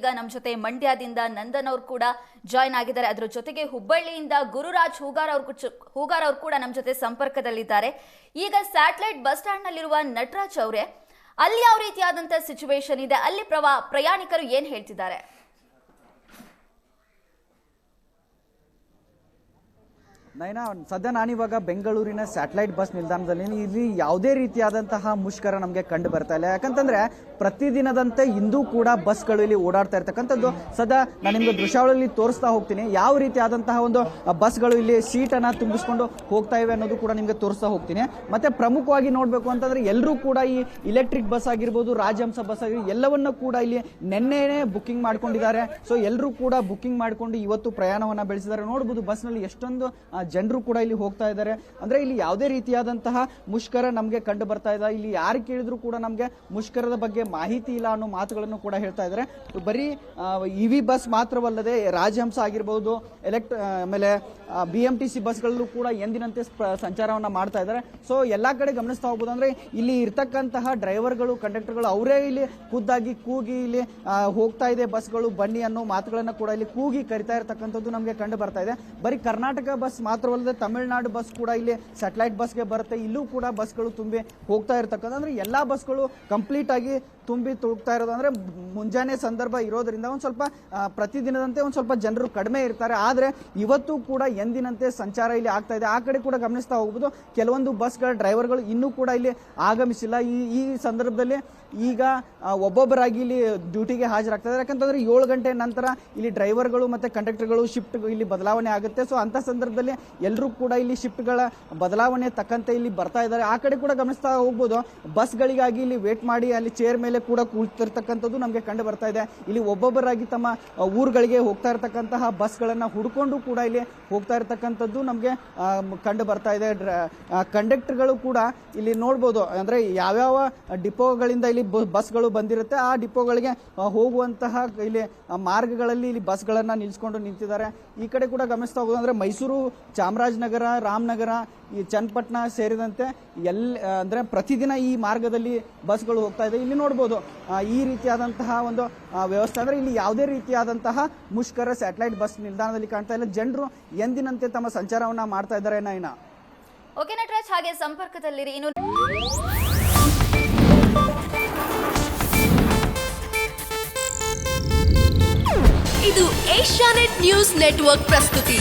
ಈಗ ನಮ್ಮ ಜೊತೆ ಮಂಡ್ಯದಿಂದ ನಂದನ್ ಅವ್ರು ಕೂಡ ಜಾಯ್ನ್ ಆಗಿದ್ದಾರೆ. ಅದರ ಜೊತೆಗೆ ಹುಬ್ಬಳ್ಳಿಯಿಂದ ಗುರುರಾಜ್ ಹೂಗಾರ್ ಅವ್ರ ಹೂಗಾರ್ ಅವ್ರು ಕೂಡ ನಮ್ಮ ಜೊತೆ ಸಂಪರ್ಕದಲ್ಲಿದ್ದಾರೆ. ಈಗ ಸ್ಯಾಟಲೈಟ್ ಬಸ್ ಸ್ಟ್ಯಾಂಡ್ ನಲ್ಲಿರುವ ನಟರಾಜ್ ಅವರೇ, ಅಲ್ಲಿ ಯಾವ ರೀತಿಯಾದಂತಹ ಸಿಚುವೇಶನ್ ಇದೆ? ಅಲ್ಲಿ ಪ್ರವಾ ಪ್ರಯಾಣಿಕರು ಏನ್ ಹೇಳ್ತಿದ್ದಾರೆ? ನೈನಾ, ಸದ್ಯ ನಾನಿವಾಗ ಬೆಂಗಳೂರಿನ ಸ್ಯಾಟಲೈಟ್ ಬಸ್ ನಿಲ್ದಾಣದಲ್ಲಿ ಇಲ್ಲಿ ಯಾವುದೇ ರೀತಿಯಾದಂತಹ ಮುಷ್ಕರ ನಮಗೆ ಕಂಡು ಬರ್ತಾ ಇಲ್ಲ. ಯಾಕಂತಂದ್ರೆ ಪ್ರತಿದಿನದಂತೆ ಇಂದೂ ಕೂಡ ಬಸ್ಗಳು ಇಲ್ಲಿ ಓಡಾಡ್ತಾ ಇರ್ತಕ್ಕಂಥದ್ದು. ಸದಾ ನಾನು ನಿಮ್ಗೆ ದೃಶ್ಯಾವಳಿಯಲ್ಲಿ ತೋರಿಸ್ತಾ ಹೋಗ್ತೀನಿ. ಯಾವ ರೀತಿಯಾದಂತಹ ಒಂದು ಬಸ್ಗಳು ಇಲ್ಲಿ ಸೀಟನ್ನು ತುಂಬಿಸ್ಕೊಂಡು ಹೋಗ್ತಾ ಇವೆ ಅನ್ನೋದು ಕೂಡ ನಿಮಗೆ ತೋರಿಸ್ತಾ ಹೋಗ್ತೀನಿ. ಮತ್ತೆ ಪ್ರಮುಖವಾಗಿ ನೋಡಬೇಕು ಅಂತಂದ್ರೆ ಎಲ್ಲರೂ ಕೂಡ ಈ ಇಲೆಕ್ಟ್ರಿಕ್ ಬಸ್ ಆಗಿರ್ಬೋದು ರಾಜಹಂಸ ಬಸ್ ಆಗಿರ್ಬೋದು, ಎಲ್ಲವನ್ನ ಕೂಡ ಇಲ್ಲಿ ನಿನ್ನೆನೆ ಬುಕ್ಕಿಂಗ್ ಮಾಡ್ಕೊಂಡಿದ್ದಾರೆ. ಸೊ ಎಲ್ಲರೂ ಕೂಡ ಬುಕ್ಕಿಂಗ್ ಮಾಡ್ಕೊಂಡು ಇವತ್ತು ಪ್ರಯಾಣವನ್ನು ಬೆಳೆಸಿದ್ದಾರೆ. ನೋಡ್ಬೋದು ಬಸ್ನಲ್ಲಿ ಎಷ್ಟೊಂದು ಜನರು ಕೂಡ ಇಲ್ಲಿ ಹೋಗ್ತಾ ಇದ್ದಾರೆ. ಅಂದ್ರೆ ಇಲ್ಲಿ ಯಾವುದೇ ರೀತಿಯಾದಂತಹ ಮುಷ್ಕರ ನಮಗೆ ಕಂಡು ಬರ್ತಾ ಇದೆ ಇಲ್ಲಿ ಯಾರು ಕೇಳಿದ್ರು ಕೂಡ ನಮಗೆ ಮುಷ್ಕರದ ಬಗ್ಗೆ ಮಾಹಿತಿ ಇಲ್ಲ ಅನ್ನೋ ಮಾತುಗಳನ್ನು ಕೂಡ ಹೇಳ್ತಾ ಇದ್ದಾರೆ. ಬರೀ ಇ ವಿ ಬಸ್ ಮಾತ್ರವಲ್ಲದೆ ರಾಜಹಂಸ ಆಗಿರ್ಬೋದು, ಎಲೆಕ್ಟ್ ಆಮೇಲೆ ಬಿ ಎಂ ಟಿ ಸಿ ಬಸ್ಗಳಲ್ಲೂ ಕೂಡ ಎಂದಿನಂತೆ ಸಂಚಾರವನ್ನ ಮಾಡ್ತಾ ಇದ್ದಾರೆ. ಸೊ ಎಲ್ಲ ಕಡೆ ಗಮನಿಸ್ತಾ ಹೋಗ್ಬೋದು ಅಂದ್ರೆ ಇಲ್ಲಿ ಇರ್ತಕ್ಕಂತಹ ಡ್ರೈವರ್ಗಳು, ಕಂಡಕ್ಟರ್ಗಳು ಅವರೇ ಇಲ್ಲಿ ಖುದ್ದಾಗಿ ಕೂಗಿ ಇಲ್ಲಿ ಹೋಗ್ತಾ ಇದೆ ಬಸ್ಗಳು, ಬನ್ನಿ ಅನ್ನೋ ಮಾತುಗಳನ್ನು ಕೂಡ ಇಲ್ಲಿ ಕೂಗಿ ಕರಿತಾ ಇರತಕ್ಕಂಥದ್ದು ನಮಗೆ ಕಂಡು ಬರ್ತಾ ಇದೆ. ಬರೀ ಕರ್ನಾಟಕ ಬಸ್ ಮಾತ್ರವಲ್ಲದೆ ತಮಿಳುನಾಡು ಬಸ್ ಕೂಡ ಇಲ್ಲಿ ಸ್ಯಾಟಲೈಟ್ ಬಸ್ಗೆ ಬರುತ್ತೆ. ಇಲ್ಲೂ ಕೂಡ ಬಸ್ಗಳು ತುಂಬಿ ಹೋಗ್ತಾ ಇರ್ತಕ್ಕಂಥ ಅಂದ್ರೆ ಎಲ್ಲ ಬಸ್ಗಳು ಕಂಪ್ಲೀಟ್ ಆಗಿ ತುಂಬಿ ತುಳುಕ್ತಾ ಇರೋದು ಅಂದ್ರೆ ಮುಂಜಾನೆ ಸಂದರ್ಭ ಇರೋದ್ರಿಂದ ಒಂದು ಸ್ವಲ್ಪ ಪ್ರತಿದಿನದಂತೆ ಒಂದು ಸ್ವಲ್ಪ ಜನರು ಕಡಿಮೆ ಇರ್ತಾರೆ. ಆದ್ರೆ ಇವತ್ತು ಕೂಡ ಎಂದಿನಂತೆ ಸಂಚಾರ ಇಲ್ಲಿ ಆಗ್ತಾ ಇದೆ. ಆ ಕಡೆ ಕೂಡ ಗಮನಿಸ್ತಾ ಹೋಗ್ಬೋದು. ಕೆಲವೊಂದು ಬಸ್ಗಳ ಡ್ರೈವರ್ಗಳು ಇನ್ನೂ ಕೂಡ ಇಲ್ಲಿ ಆಗಮಿಸಿಲ್ಲ. ಈ ಈ ಸಂದರ್ಭದಲ್ಲಿ ಈಗ ಒಬ್ಬೊಬ್ಬರಾಗಿ ಇಲ್ಲಿ ಡ್ಯೂಟಿಗೆ ಹಾಜರಾಗ್ತಾ ಇದ್ದಾರೆ. ಯಾಕಂತಂದ್ರೆ ಏಳು ಗಂಟೆ ನಂತರ ಇಲ್ಲಿ ಡ್ರೈವರ್ಗಳು ಮತ್ತೆ ಕಂಡಕ್ಟರ್ಗಳು ಶಿಫ್ಟ್ ಇಲ್ಲಿ ಬದಲಾವಣೆ ಆಗುತ್ತೆ. ಸೊ ಅಂತ ಸಂದರ್ಭದಲ್ಲಿ ಎಲ್ಲರೂ ಕೂಡ ಇಲ್ಲಿ ಶಿಫ್ಟ್ಗಳ ಬದಲಾವಣೆ ತಕ್ಕಂತೆ ಇಲ್ಲಿ ಬರ್ತಾ ಇದ್ದಾರೆ. ಆ ಕಡೆ ಕೂಡ ಗಮನಿಸ್ತಾ ಹೋಗ್ಬೋದು. ಬಸ್ಗಳಿಗಾಗಿ ಇಲ್ಲಿ ವೇಟ್ ಮಾಡಿ ಅಲ್ಲಿ ಚೇರ್ ಮೇಲೆ ಕೂಡ ಕೂಳ್ತಿರ್ತಕ್ಕಂಥದ್ದು ನಮಗೆ ಕಂಡು ಬರ್ತಾ ಇದೆ. ಇಲ್ಲಿ ಒಬ್ಬೊಬ್ಬರಾಗಿ ತಮ್ಮ ಊರುಗಳಿಗೆ ಹೋಗ್ತಾ ಇರತಕ್ಕಂತಹ ಬಸ್ಗಳನ್ನು ಹುಡ್ಕೊಂಡು ಕೂಡ ಇಲ್ಲಿ ಹೋಗ್ತಾ ಇರತಕ್ಕಂಥದ್ದು ನಮಗೆ ಕಂಡು ಬರ್ತಾ ಇದೆ. ಕಂಡಕ್ಟರ್ಗಳು ಕೂಡ ಇಲ್ಲಿ ನೋಡ್ಬೋದು. ಅಂದ್ರೆ ಯಾವ್ಯಾವ ಡಿಪೋಗಳಿಂದ ಇಲ್ಲಿ ಬಸ್ಗಳು ಬಂದಿರುತ್ತೆ, ಆ ಡಿಪೋಗಳಿಗೆ ಹೋಗುವಂತಹ ಇಲ್ಲಿ ಮಾರ್ಗಗಳಲ್ಲಿ ಇಲ್ಲಿ ಬಸ್ಗಳನ್ನು ನಿಲ್ಲಿಸ್ಕೊಂಡು ನಿಂತಿದ್ದಾರೆ. ಈ ಕಡೆ ಕೂಡ ಗಮನಿಸ್ತಾ ಹೋಗೋದು ಅಂದರೆ ಮೈಸೂರು, ಚಾಮರಾಜನಗರ, ರಾಮನಗರ, ಈ ಚನ್ನಪಟ್ಟಣ ಸೇರಿದಂತೆ ಎಲ್ಲಿ ಅಂದ್ರೆ ಪ್ರತಿದಿನ ಈ ಮಾರ್ಗದಲ್ಲಿ ಬಸ್ಗಳು ಹೋಗ್ತಾ ಇದೆ. ಇಲ್ಲಿ ನೋಡ್ಬೋದು. ಆ, ಈ ರೀತಿಯಾದಂತಹ ಒಂದು ವ್ಯವಸ್ಥೆ ಅಂದ್ರೆ ಇಲ್ಲಿ ಯಾವುದೇ ರೀತಿಯಾದಂತಹ ಮುಷ್ಕರ ಸ್ಯಾಟಲೈಟ್ ಬಸ್ ನಿಲ್ದಾಣದಲ್ಲಿ ಕಾಣ್ತಾ ಇಲ್ಲ. ಜನರು ಎಂದಿನಂತೆ ತಮ್ಮ ಸಂಚಾರವನ್ನ ಮಾಡ್ತಾ ಇದ್ದಾರೆ ನೈನಾ ಓಕೆ ನಟರಾಜ್ ಹಾಗೆ ಸಂಪರ್ಕದಲ್ಲಿರಿ. ಇನ್ನು ಇದು ಏಷ್ಯಾನೆಟ್ ನ್ಯೂಸ್ ನೆಟ್ವರ್ಕ್ ಪ್ರಸ್ತುತಿ.